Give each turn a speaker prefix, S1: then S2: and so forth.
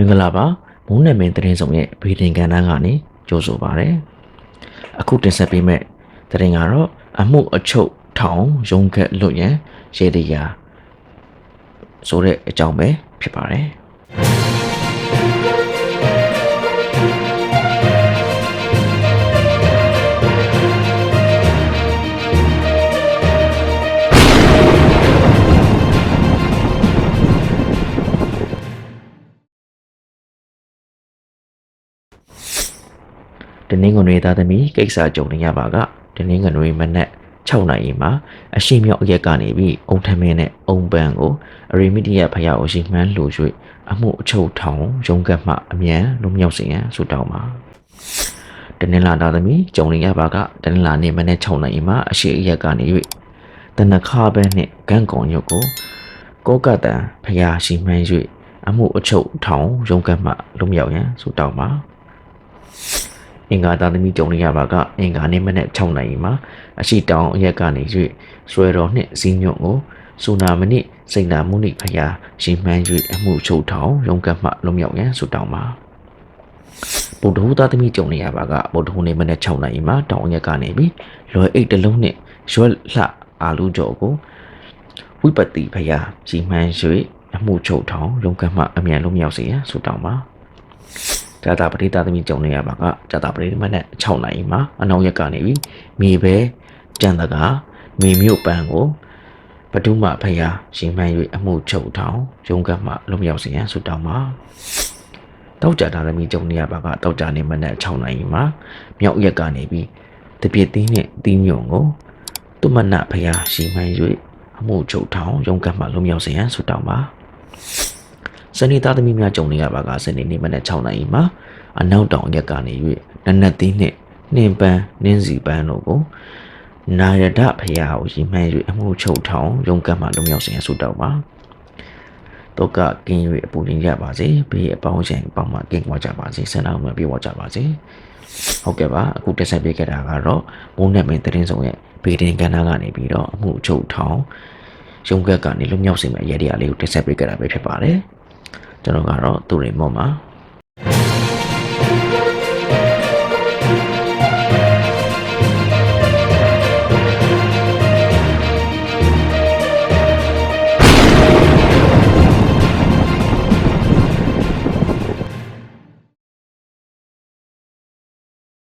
S1: မင်္ဂလာပါမုန်းနယ်မင်းတရင်ဆောင်ရဲ့ဗီဒီယိုကဏ္ဍကနေကြိုဆိုပါရစေအခုတင်ဆက်ပေးမယ့်တရင်ကတော့အမှုအချုပ်ထောင်ရုံးခက်လွတ်ရန်ရေဒီယာဆိုတဲ့အကြောင်းပဲဖြစ်ပါတယ် တနင်္ဂနွေသားသမီးကိစ္စကြုံနေရပါကတနင်္ဂနွေမနက်6နာရီမှာအရှိမြောက်အရက်ကနေပြီးအုံထမင်းနဲ့အုံပန်းကိုအရီမီဒီယာဖယားကိုရှိမှန်းလို့၍အမှုအချုပ်ထောင်ရုံးကတ်မှအမြန်လွမြောက်စေရန်ဆုတောင်းပါတနင်္လာသားသမီးကြုံနေရပါကတနင်္လာနေ့မနက်6နာရီမှာအရှိအရက်ကနေ၍တနခါဘဲနှင့်ဂန့်ကောင်ရုပ်ကိုကောကတန်ဖယားရှိမှန်း၍အမှုအချုပ်ထောင်ရုံးကတ်မှလွမြောက်ရန်ဆုတောင်းပါ အင်္ဂါသားသမီးကြုံနေရပါကအင်္ဂါနေ့မနေ့6နိုင်မှာအရှိတောင်အရက်ကနေ၍ဆွဲတော်နှင့်ဇီးညွန့်ကိုစူနာမနိစိန်နာမုနိဖယားရှိမှန်း၍အမှုချုပ်ထောင်ရုံးကပ်မှလွန်မြောက်ရန်ဆုတောင်းပါဗုဒ္ဓဟူသားသမီးကြုံနေရပါကဗုဒ္ဓဟူနေ့မနေ့6နိုင်မှာတောင်အရက်ကနေပြီးလွယ်အိတ်တစ်လုံးနှင့်ရွက်လှအာလူကြော်ကိုဝိပတိဖယားရှိမှန်း၍အမှုချုပ်ထောင်ရုံးကပ်မှအမြန်လွန်မြောက်စေရန်ဆုတောင်းပါ ဇာတာပရိသတ်သမီးကြုံနေရပါကဇာတာပရိမနဲ့6နိုင်မှာအနောက်ရက်ကနေပြီးမြေပဲကြံတကာမြေမြုပ်ပန်းကိုပဒုမဖယားရှင်မှန်၍အမှုချုပ်ထောင်ရုံးကပ်မှလွန်မြောက်စေရန်ဆုတောင်းပါတောက်ကြတာသမီးကြုံနေရပါကတောက်ကြနေမနဲ့6နိုင်မှာမြောက်ရက်ကနေပြီးတပြည့်သီးနဲ့သီးညုံကိုသူမနဖယားရှင်မှန်၍အမှုချုပ်ထောင်ရုံးကပ်မှလွန်မြောက်စေရန်ဆုတောင်းပါ စနေသားသမီးများကြုံနေရပါကစနေနေ့မနက်6နာရီမှာအနောက်တောင်ရက်ကနေ၍နနက်သီးနှင့်နှင်ပန်းနှင်းစီပန်းတို့ကိုနာယဒဖရာကိုရီမှန်း၍အမှုချုပ်ထောင်ရုံကတ်မှလုံမြောက်စေရန်ဆုတောင်းပါတော့ကကင်း၍အပူရင်းကြပါစေဘေးအပေါင်းရှင်ပေါင်းမှကင်းသွားကြပါစေဆန္ဒမှပြေဝကြပါစေဟုတ်ကဲ့ပါအခုတက်ဆက်ပေးခဲ့တာကတော့မုန်းနဲ့မင်းတရင်ဆောင်ရဲ့ဘေးတင်ကဏ္ဍကနေပြီးတော့အမှုချုပ်ထောင်ရုံကတ်ကနေလုံမြောက်စေမယ့်ရည်ရည်လေးကိုတက်ဆက်ပေးခဲ့တာပဲဖြစ်ပါတယ် ကျွန်တော်ကတော့သူရိမောမှာ